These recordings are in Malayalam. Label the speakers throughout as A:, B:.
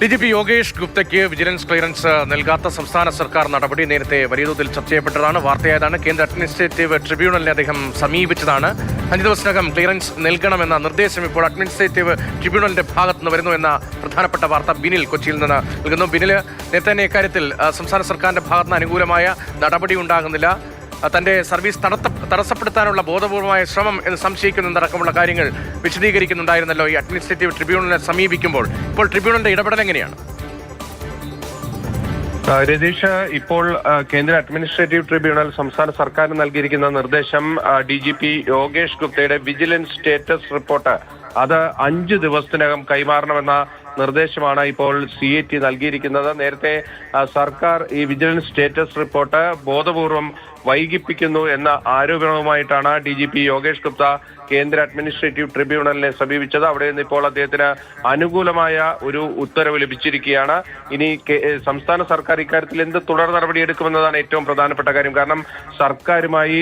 A: ഡി ജി പി യോഗേഷ് ഗുപ്തയ്ക്ക് വിജിലൻസ് ക്ലിയറൻസ് നൽകാത്ത സംസ്ഥാന സർക്കാർ നടപടി നേരത്തെ വലിയ തോതിൽ ചർച്ച ചെയ്യപ്പെട്ടതാണ്. വാർത്തയായതാണ് കേന്ദ്ര അഡ്മിനിസ്ട്രേറ്റീവ് ട്രിബ്യൂണലിനെ അദ്ദേഹം സമീപിച്ചതാണ്. അഞ്ച് ദിവസത്തിനകം ക്ലിയറൻസ് നൽകണമെന്ന നിർദ്ദേശം ഇപ്പോൾ അഡ്മിനിസ്ട്രേറ്റീവ് ട്രിബ്യൂണലിന്റെ ഭാഗത്തു നിന്ന് വരുന്നു എന്ന പ്രധാനപ്പെട്ട വാർത്ത ബിനിൽ കൊച്ചിയിൽ നിന്ന് നൽകുന്നു. ബിനിൽ നേരത്തെ തന്നെ ഇക്കാര്യത്തിൽ സംസ്ഥാന സർക്കാരിന്റെ ഭാഗത്ത് നിന്ന് അനുകൂലമായ നടപടി ഉണ്ടാകുന്നില്ല. തന്റെ സർവീസ് തടസ്സ തടസ്സപ്പെടുത്താനുള്ള ബോധപൂർവമായ ശ്രമം എന്ന് സംശയിക്കുന്നതടക്കമുള്ള കാര്യങ്ങൾ വിശദീകരിക്കുന്നുണ്ടായിരുന്നല്ലോ ഈ അഡ്മിനിസ്ട്രേറ്റീവ് ട്രിബ്യൂണലിനെ സമീപിക്കുമ്പോൾ. ഇപ്പോൾ ട്രിബ്യൂണലിന്റെ ഇടപെടൽ എങ്ങനെയാണ്?
B: രതീഷ് ഇപ്പോൾ കേന്ദ്ര അഡ്മിനിസ്ട്രേറ്റീവ് ട്രിബ്യൂണൽ സംസ്ഥാന സർക്കാരിന് നൽകിയിരിക്കുന്ന നിർദ്ദേശം ഡി ജി പി യോഗേഷ് ഗുപ്തയുടെ വിജിലൻസ് സ്റ്റേറ്റസ് റിപ്പോർട്ട്. അത് അഞ്ചു ദിവസത്തിനകം കൈമാറണമെന്ന നിർദ്ദേശമാണ് ഇപ്പോൾ സി എ ടി നൽകിയിരിക്കുന്നത്. നേരത്തെ സർക്കാർ ഈ വിജിലൻസ് സ്റ്റേറ്റസ് റിപ്പോർട്ട് ബോധപൂർവം വൈകിപ്പിക്കുന്നു എന്ന ആരോപണവുമായിട്ടാണ് D G P Yogesh Gupta കേന്ദ്ര അഡ്മിനിസ്ട്രേറ്റീവ് ട്രിബ്യൂണലിനെ സമീപിച്ചത്. അവിടെ നിന്ന് ഇപ്പോൾ അദ്ദേഹത്തിന് അനുകൂലമായ ഒരു ഉത്തരവ് ലഭിച്ചിരിക്കുകയാണ്. ഇനി സംസ്ഥാന സർക്കാർ ഇക്കാര്യത്തിൽ എന്ത് തുടർ നടപടിയെടുക്കുമെന്നതാണ് ഏറ്റവും പ്രധാനപ്പെട്ട കാര്യം. കാരണം സർക്കാരുമായി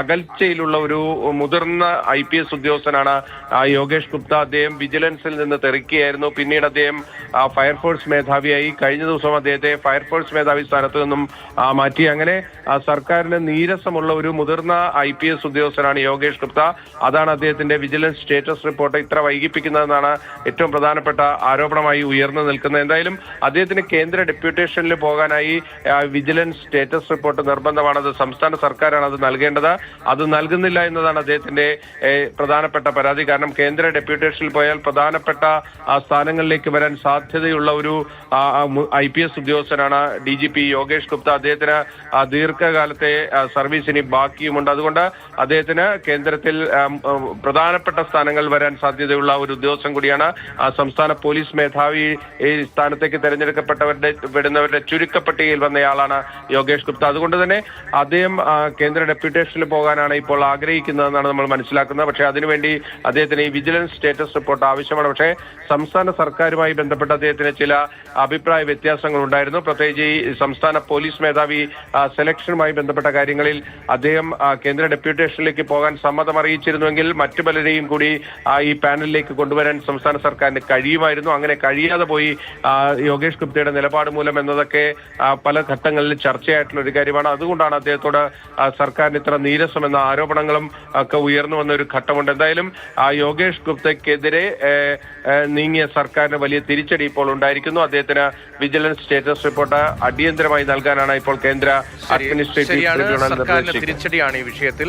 B: അകൽച്ചയിലുള്ള ഒരു മുതിർന്ന ഐ പി എസ് ഉദ്യോഗസ്ഥനാണ് യോഗേഷ് ഗുപ്ത. അദ്ദേഹം വിജിലൻസിൽ നിന്ന് തെറിക്കുകയായിരുന്നു. പിന്നീട് അദ്ദേഹം ഫയർഫോഴ്സ് മേധാവിയായി. കഴിഞ്ഞ ദിവസം അദ്ദേഹത്തെ ഫയർഫോഴ്സ് മേധാവി സ്ഥാനത്ത് നിന്നും മാറ്റി. അങ്ങനെ ആ, സർക്കാരിന് നീരസമുള്ള ഒരു മുതിർന്ന ഐ പി എസ് ഉദ്യോഗസ്ഥനാണ് യോഗേഷ് ഗുപ്ത. അതാണ് അദ്ദേഹത്തിന്റെ വിജിലൻസ് സ്റ്റേറ്റസ് റിപ്പോർട്ട് ഇത്ര വൈകിപ്പിക്കുന്നതെന്നാണ് ഏറ്റവും പ്രധാനപ്പെട്ട ആരോപണമായി ഉയർന്നു നിൽക്കുന്നത്. എന്തായാലും അദ്ദേഹത്തിന് കേന്ദ്ര ഡെപ്യൂട്ടേഷനിൽ പോകാനായി വിജിലൻസ് സ്റ്റേറ്റസ് റിപ്പോർട്ട് നിർബന്ധമാണ്. അത് സംസ്ഥാന സർക്കാരാണ് അത് നൽകേണ്ടത്. അത് നൽകുന്നില്ല എന്നതാണ് അദ്ദേഹത്തിന്റെ പ്രധാനപ്പെട്ട പരാതി. കാരണം കേന്ദ്ര ഡെപ്യൂട്ടേഷനിൽ പോയാൽ പ്രധാനപ്പെട്ട സ്ഥാനങ്ങളിലേക്ക് വരാൻ സാധ്യതയുള്ള ഒരു ഐ പി എസ് ഉദ്യോഗസ്ഥനാണ് D G P Yogesh Gupta. അദ്ദേഹത്തിന് ദീർഘകാലത്തെ ആ, സർവീസ് ഇനി ബാക്കിയുമുണ്ട്. അതുകൊണ്ട് അദ്ദേഹത്തിന് കേന്ദ്രത്തിൽ പ്രധാനപ്പെട്ട സ്ഥാനങ്ങൾ വരാൻ സാധ്യതയുള്ള ഒരു ഉദ്യോഗസ്ഥൻ കൂടിയാണ് സംസ്ഥാന പോലീസ് മേധാവി. ഈ സ്ഥാനത്തേക്ക് തെരഞ്ഞെടുക്കപ്പെട്ടവരുടെ വിടുന്നവരുടെ ചുരുക്കപ്പട്ടികയിൽ വന്നയാളാണ് യോഗേഷ് ഗുപ്ത. അതുകൊണ്ട് തന്നെ അദ്ദേഹം കേന്ദ്ര ഡെപ്യൂട്ടേഷനിൽ പോകാനാണ് ഇപ്പോൾ ആഗ്രഹിക്കുന്നതെന്നാണ് നമ്മൾ മനസ്സിലാക്കുന്നത്. പക്ഷേ അതിനുവേണ്ടി അദ്ദേഹത്തിന് ഈ വിജിലൻസ് സ്റ്റേറ്റസ് റിപ്പോർട്ട് ആവശ്യമാണ്. പക്ഷേ സംസ്ഥാന സർക്കാരുമായി ബന്ധപ്പെട്ട അദ്ദേഹത്തിന് ചില അഭിപ്രായ വ്യത്യാസങ്ങൾ ഉണ്ടായിരുന്നു പ്രത്യേകിച്ച് ഈ സംസ്ഥാന പോലീസ് മേധാവി സെലക്ഷനുമായി ബന്ധപ്പെട്ട കാര്യങ്ങളിൽ അദ്ദേഹം കേന്ദ്ര ഡെപ്യൂട്ടേഷനിലേക്ക് പോകാൻ സമ്മതം അറിയിച്ചിരുന്നുവെങ്കിൽ മറ്റു പലരെയും കൂടി ഈ പാനലിലേക്ക് കൊണ്ടുവരാൻ സംസ്ഥാന സർക്കാരിന് കഴിയുമായിരുന്നു. അങ്ങനെ കഴിയാതെ പോയി യോഗേഷ് ഗുപ്തയുടെ നിലപാട് മൂലം എന്നതൊക്കെ പല ഘട്ടങ്ങളിൽ ചർച്ചയായിട്ടുള്ള ഒരു കാര്യമാണ്. അതുകൊണ്ടാണ് അദ്ദേഹത്തോട് സർക്കാരിന് ഇത്ര നീരസം എന്ന ആരോപണങ്ങളും ഒക്കെ ഉയർന്നു വന്ന ഒരു ഘട്ടമുണ്ട്. എന്തായാലും ആ, യോഗേഷ് ഗുപ്തയ്ക്കെതിരെ നീങ്ങിയ സർക്കാരിന് വലിയ തിരിച്ചടി ഇപ്പോൾ ഉണ്ടായിരിക്കുന്നു. അദ്ദേഹത്തിന് വിജിലൻസ് സ്റ്റേറ്റസ് റിപ്പോർട്ട് അടിയന്തരമായി നൽകാനാണ് ഇപ്പോൾ കേന്ദ്ര അഡ്മിനിസ്ട്രേറ്റീവ് ട്രിബ്യൂണൽ
A: സർക്കാരിന് തിരിച്ചടിയാണ് ഈ വിഷയത്തിൽ.